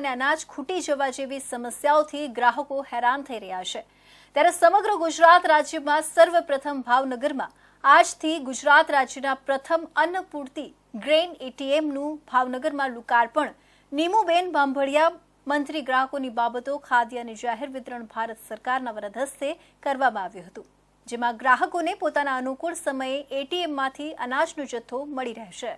અને અનાજ ખૂટી જવા જેવી સમસ્યાઓથી ગ્રાહકો હેરાન થઈ રહ્યા છે. ત્યારે સમગ્ર ગુજરાત રાજ્યમાં સર્વપ્રથમ ભાવનગરમાં આજથી ગુજરાત રાજ્યના પ્રથમ અન્નપૂર્તિ ગ્રેન એટીએમનું ભાવનગરમાં લોકાર્પણ. નીમુબેન બાંભળિયા, મંત્રી ગ્રાહકોની બાબતો, ખાદ્ય અને જાહેર વિતરણ ભારત સરકારના વરદ હસ્તે કરવામાં આવ્યું હતું, જેમાં ગ્રાહકોને પોતાના અનુકૂળ સમયે એટીએમમાંથી અનાજનો જથ્થો મળી રહેશે.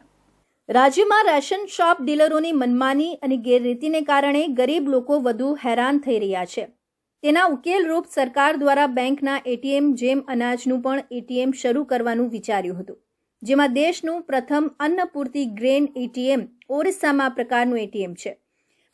રાજ્યમાં રેશન શોપ ડીલરોની મનમાની અને ગેરરીતિને કારણે ગરીબ લોકો વધુ હેરાન થઈ રહ્યા છે. તેના ઉકેલરૂપ સરકાર દ્વારા બેંકના એટીએમ જેમ અનાજનું પણ એટીએમ શરૂ કરવાનું વિચાર્યું હતું, જેમાં દેશનું પ્રથમ અન્નપૂર્તિ ગ્રેન એટીએમ ઓરિસ્સામાં પ્રકારનું એટીએમ છે.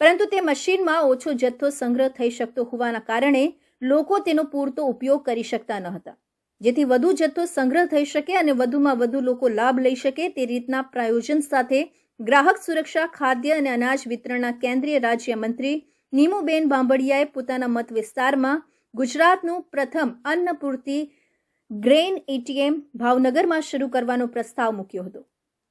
પરંતુ તે મશીનમાં ઓછો જથ્થો સંગ્રહ થઈ શકતો હોવાના કારણે લોકો તેનો પૂરતો ઉપયોગ કરી શકતા ન હતા. જેથી વધુ જથ્થો સંગ્રહ થઈ શકે અને વધુમાં વધુ લોકો લાભ લઈ શકે તે રીતના પ્રાયોજન સાથે ગ્રાહક સુરક્ષા, ખાદ્ય અને અનાજ વિતરણના કેન્દ્રીય રાજ્યમંત્રી નીમુબેન બાંભડિયાએ પોતાના મત વિસ્તારમાં ગુજરાતનું પ્રથમ અન્નપૂર્તિ ગ્રેન એટીએમ ભાવનગરમાં શરૂ કરવાનો પ્રસ્તાવ મૂક્યો હતો.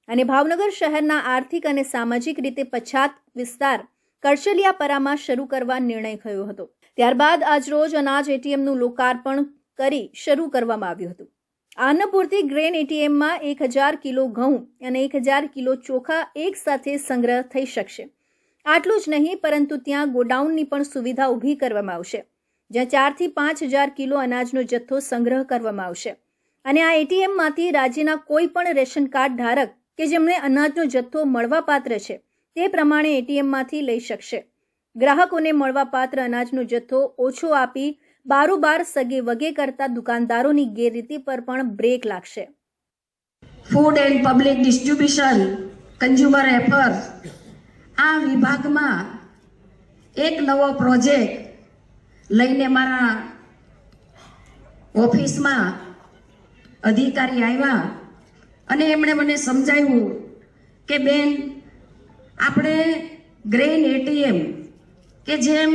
અને ભાવનગર શહેરના આર્થિક અને સામાજિક રીતે પછાત વિસ્તાર કરચલિયાપરામાં શરૂ કરવા નિર્ણય થયો હતો. ત્યારબાદ આજરોજ અનાજ એટીએમનું લોકાર્પણ કરી શરૂ કરવામાં આવ્યું હતું. આનપુરથી ગ્રેન એટીએમમાં એક હજાર કિલો ઘઉં અને એક હજાર કિલો ચોખા એક સાથે સંગ્રહ થઈ શકશે. આટલું જ નહીં, પરંતુ ત્યાં ગોડાઉનની પણ સુવિધા ઊભી કરવામાં આવશે, જ્યાં ચારથી પાંચ હજાર કિલો અનાજનો જથ્થો સંગ્રહ કરવામાં આવશે. અને આ એટીએમમાંથી રાજ્યના કોઈ પણ રેશન કાર્ડ ધારક કે જેમણે અનાજનો જથ્થો મળવાપાત્ર છે, તે પ્રમાણે એટીએમમાંથી લઈ શકશે. ગ્રાહકોને મળવાપાત્ર અનાજનો જથ્થો ઓછો આપી બારોબાર સગે વગે કરતા દુકાનદારોની ગેરરીતિ પર પણ બ્રેક લાગશે. Food and public distribution consumer affairs આ વિભાગમાં એક નવો પ્રોજેક્ટ લઈને મારા ઓફિસમાં અધિકારી આવ્યા અને એમણે મને સમજાવ્યું કે બેન, આપણે ગ્રેન એટીએમ કે જેમ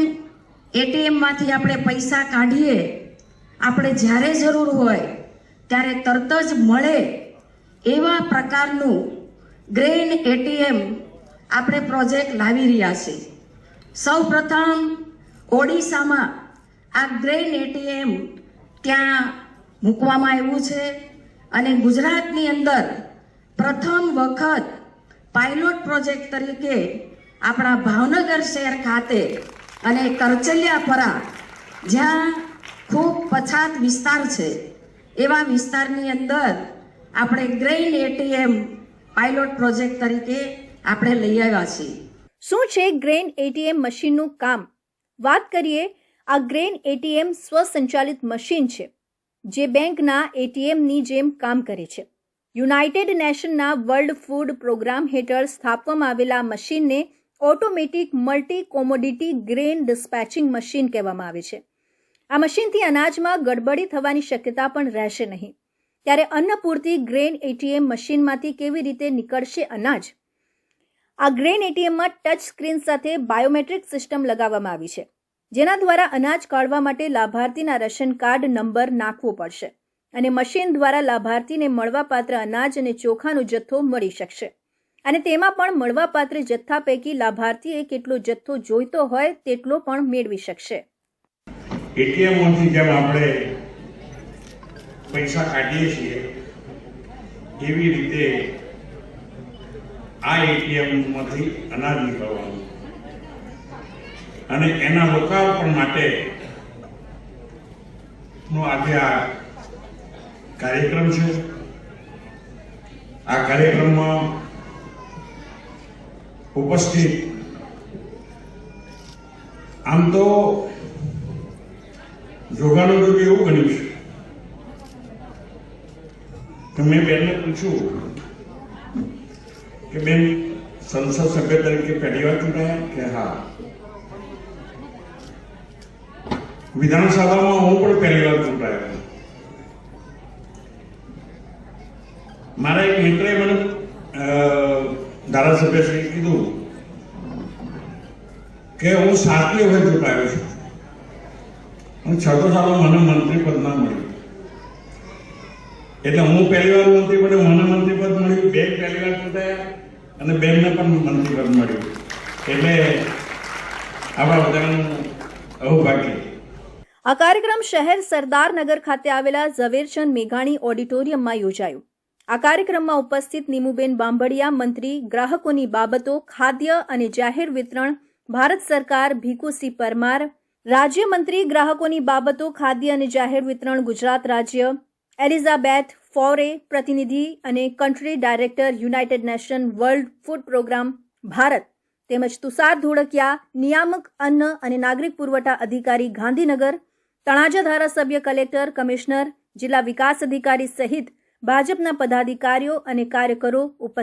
એટીએમમાંથી આપણે પૈસા કાઢીએ, આપણે જ્યારે જરૂર હોય ત્યારે તરત જ મળે એવા પ્રકારનું ગ્રેન એટીએમ આપણે પ્રોજેક્ટ લાવી રહ્યા છે. સૌ પ્રથમ ઓડિશામાં આ ગ્રેન એટીએમ ત્યાં મૂકવામાં આવ્યું છે અને ગુજરાતની અંદર પ્રથમ વખત પાયલોટ પ્રોજેક્ટ તરીકે આપણા ભાવનગર શહેર ખાતે અને કરચલિયા પરા જ્યાં ખૂબ પછાત વિસ્તાર છે, એવા વિસ્તારની અંદર આપણે ગ્રેઇન એટીએમ પાયલોટ પ્રોજેક્ટ તરીકે આપણે લઈ આવ્યા છીએ. શું છે ગ્રેન એટીએમ મશીનનું કામ? વાત કરીએ, આ ગ્રેન એટીએમ સ્વસંચાલિત મશીન છે, જે બેંકના એટીએમની જેમ કામ કરે છે. યુનાઇટેડ નેશનના વર્લ્ડ ફૂડ પ્રોગ્રામ હેઠળ સ્થાપવામાં આવેલા મશીનને automatic multi commodity grain dispatching machine કહેવામાં આવે છે. આ મશીનથી અનાજમાં ગડબડી થવાની શક્યતા પણ રહેશે નહીં. ત્યારે અન્નપૂર્તિ ગ્રેન એટીએમ મશીનમાંથી કેવી રીતે નીકળશે અનાજ? આ ગ્રેન એટીએમમાં ટચ સ્ક્રીન સાથે બાયોમેટ્રિક સિસ્ટમ લગાવવામાં આવી છે, જેના દ્વારા અનાજ કાઢવા માટે લાભાર્થીના રેશન કાર્ડ નંબર નાખવો પડશે અને મશીન દ્વારા લાભાર્થીને મળવાપાત્ર અનાજ અને ચોખાનો જથ્થો મળી શકશે. અને તેમાં પણ મળવાપાત્ર જથ્થા પૈકી લાભાર્થીએ કેટલો જથ્થો જોઈતો હોય તેટલો પણ મેળવી શકશે. એટીએમમાંથી જેમ આપણે પૈસા કાઢીએ છીએ, એવી રીતે આ એટીએમમાંથી અનાજ નીકળવાનું. અને એના લોકાર્પણ માટે આજે આ કાર્યક્રમ છે. આ કાર્યક્રમમાં ઉપસ્થિત. આમ તો જોગાનું જોગ એવું બન્યું છે. કે મેં બેનને પૂછ્યું કે બેન, સંસદ સભ્ય તરીકે પહેલી વાર ચૂંટાયા? કે હા. વિધાનસભામાં હું પણ પહેલી વાર ચૂંટાયો મારા એક મિત્રે મને ધારાસભ્યશ્રીએ કીધું કે હું સાતમી વખત ચૂંટાયો છું. અને છઠ્ઠો સાલો મને મંત્રી પદ ના મળ્યું. એટલે હું પહેલી વાર મંત્રી બન્યો, મને મંત્રી પદ મળ્યું, બેન પહેલી વાર ચૂંટાયા અને બેનને પણ મંત્રી પદ મળ્યું. એટલે આપણા બધાનું અહોભાગ્ય. આ કાર્યક્રમ શહેર સરદારનગર ખાતે આવેલા ઝવેરચંદ મેઘાણી ઓડિટોરિયમમાં યોજાયો. આ કાર્યક્રમમાં ઉપસ્થિત નીમુબેન બાંભડિયા, મંત્રી, ગ્રાહકોની બાબતો, ખાદ્ય અને જાહેર વિતરણ, ભારત સરકાર ભીખુસિંહ પરમાર રાજ્યમંત્રી ગ્રાહકોની બાબતો, ખાદ્ય અને જાહેર વિતરણ, ગુજરાત રાજ્ય, એલિઝાબેથ ફોરે, પ્રતિનિધિ અને country director united nation world food programme Bharat, તેમજ તુષાર ધોળકિયા, નિયામક અન્ન અને નાગરિક પુરવઠા અધિકારી, ગાંધીનગર તણાજા ધારાસભ્ય કલેક્ટર, કમિશનર, જિલ્લા વિકાસ અધિકારી સહિત ભાજપના પદાધિકારીઓ અને કાર્યકરો ઉપસ્થિત